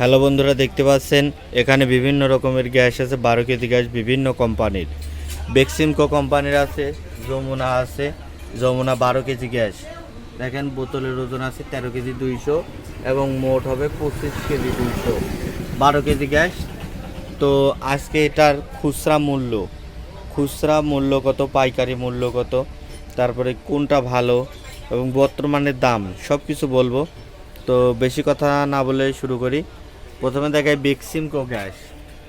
Hello বন্ধুরা, দেখতে পাচ্ছেন, এখানে বিভিন্ন রকমের গ্যাস আছে বারো কেজি গ্যাস বিভিন্ন কোম্পানির। বেক্সিমকো কোম্পানির আছে, যমুনা আছে, যমুনা বারো কেজি গ্যাস। দেখেন, বোতলের ওজন আছে তেরো কেজি দুইশো এবং মোট হবে পঁচিশ কেজি দুইশো। বারো কেজি গ্যাস, তো আজকে এটার খুচরা মূল্য। খুচরা মূল্য কত, পাইকারি মূল্য কত, তারপরে কোনটা ভালো এবং বর্তমানের দাম সব কিছু বলব। তো বেশি কথা না বলে শুরু করি। প্রথমে দেখায় বেক্সিমকো গ্যাস।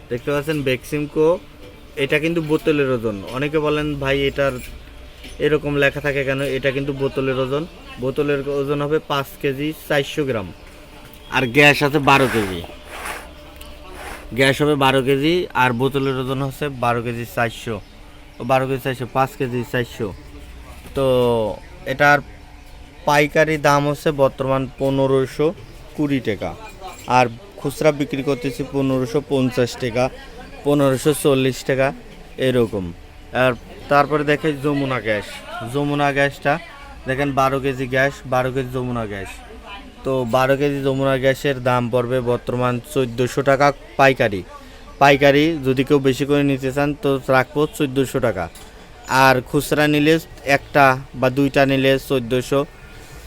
দেখতে পাচ্ছেন বেক্সিমকো, এটা কিন্তু বোতলের ওজন। অনেকে বলেন, ভাই, এটার এরকম লেখা থাকে কেন? এটা কিন্তু বোতলের ওজন। বোতলের ওজন হবে পাঁচ কেজি চারশো গ্রাম। আর গ্যাস আছে বারো কেজি। গ্যাস হবে বারো কেজি, আর বোতলের ওজন হচ্ছে বারো কেজি চারশো। বারো কেজি চারশো, পাঁচ কেজি চারশো। তো এটার পাইকারি দাম হচ্ছে বর্তমান পনেরোশো কুড়ি টাকা। আর খুচরা বিক্রি করতেছি পনেরোশো পঞ্চাশ টাকা, পনেরোশো চল্লিশ টাকা, এরকম। আর তারপরে দেখে যমুনা গ্যাস। যমুনা গ্যাসটা, দেখেন বারো কেজি গ্যাস, বারো কেজি যমুনা গ্যাস। তো বারো কেজি যমুনা গ্যাসের দাম পড়বে বর্তমান চোদ্দোশো টাকা পাইকারি। পাইকারি যদি কেউ বেশি করে নিতে চান, তো রাখব চোদ্দোশো টাকা। আর খুচরা নিলে একটা বা দুইটা নিলে চোদ্দোশো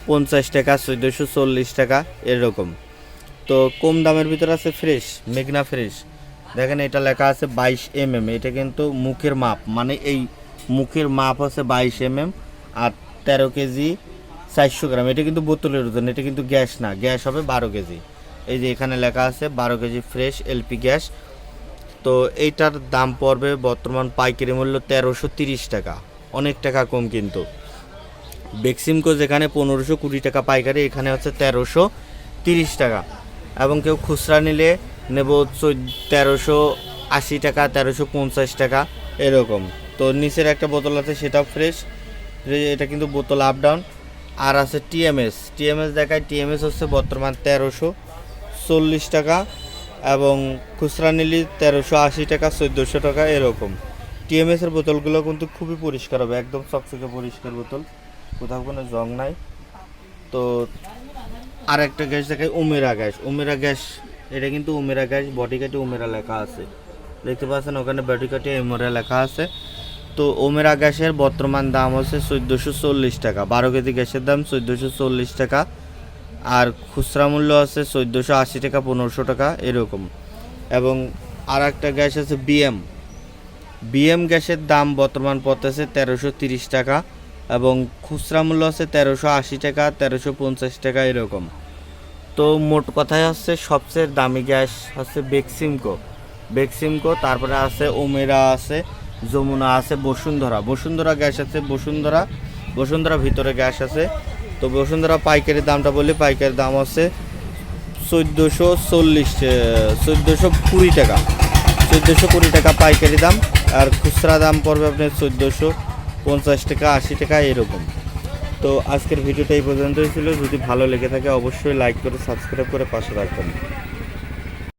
পঞ্চাশ টাকা, চোদ্দোশো চল্লিশ টাকা, এরকম। তো কম দামের ভিতরে আছে ফ্রেশ, মেঘনা ফ্রেশ। দেখেন এটা লেখা আছে বাইশ এম এম এটা কিন্তু মুখের মাপ মানে এই মুখের মাপ হচ্ছে বাইশ এম এম আর তেরো কেজি চারশো গ্রাম। এটা কিন্তু বোতলের ওজন, এটা কিন্তু গ্যাস না, গ্যাস হবে বারো কেজি। এই যে এখানে লেখা আছে বারো কেজি ফ্রেশ এলপি গ্যাস। তো এইটার দাম পড়বে বর্তমান পাইকারি মূল্য তেরোশো তিরিশ টাকা, অনেক টাকা কম কিন্তু। বেক্সিমকো যেখানে পনেরোশো কুড়ি টাকা পাইকারি, এখানে হচ্ছে তেরোশো তিরিশ টাকা। এবং কেউ খুচরা নিলে নেব তেরোশো আশি টাকা, তেরোশো পঞ্চাশ টাকা, এরকম। তো নিচের একটা বোতল আছে, সেটাও ফ্রেশ এটা কিন্তু বোতল আপ ডাউন আর আছে টিএমএস টিএমএস দেখায় টিএমএস হচ্ছে বর্তমান তেরোশো চল্লিশ টাকা এবং খুচরা নিলে তেরোশো আশি টাকা, চোদ্দোশো টাকা, এরকম। টিএমএস এর বোতলগুলো কিন্তু খুবই পরিষ্কার হবে, একদম চকচকে পরিষ্কার বোতল। কোথাও কোনো জং নাই। তো আর একটা গ্যাস দেখায় উমেরা গ্যাস। উমেরা গ্যাস, এটা কিন্তু উমেরা গ্যাস বডি কাটে উমেরা লেখা আছে। দেখতে পাচ্ছেন, ওখানে বডি কাটে উমেরা লেখা আছে। তো ওমেরা গ্যাসের বর্তমান দাম হচ্ছে চোদ্দোশো চল্লিশ টাকা। বারো কেজি গ্যাসের দাম চোদ্দোশো চল্লিশ টাকা। আর খুচরা মূল্য আছে চোদ্দোশো আশি টাকা, পনেরোশো টাকা, এরকম। এবং আর একটা গ্যাস আছে বিএম বিএম গ্যাসের দাম বর্তমান পড়তেছে তেরোশো তিরিশ টাকা। এবং খুচরা মূল্য আছে তেরোশো আশি টাকা, তেরোশো পঞ্চাশ টাকা এরকম। তো মোট কথায় হচ্ছে সবচেয়ে দামি গ্যাস হচ্ছে বেক্সিমকো। বেক্সিমকো, তারপরে আছে ওমেরা আছে, যমুনা আছে, বসুন্ধরা। বসুন্ধরা গ্যাস আছে, বসুন্ধরা। বসুন্ধরা ভিতরে গ্যাস আছে। তো বসুন্ধরা পাইকারি দামটা বলি, পাইকারি দাম আছে চোদ্দোশো চল্লিশ চোদ্দোশো কুড়ি টাকা। চোদ্দোশো কুড়ি টাকা পাইকারি দাম। আর খুচরা দাম পড়বে আপনার চোদ্দোশো পঞ্চাশ টাকা, আশি টাকা, এরকম। তো আজকের ভিডিওটা এই পর্যন্তই ছিল। যদি ভালো লেগে থাকে, অবশ্যই লাইক করে সাবস্ক্রাইব করে পাশে রাখবেন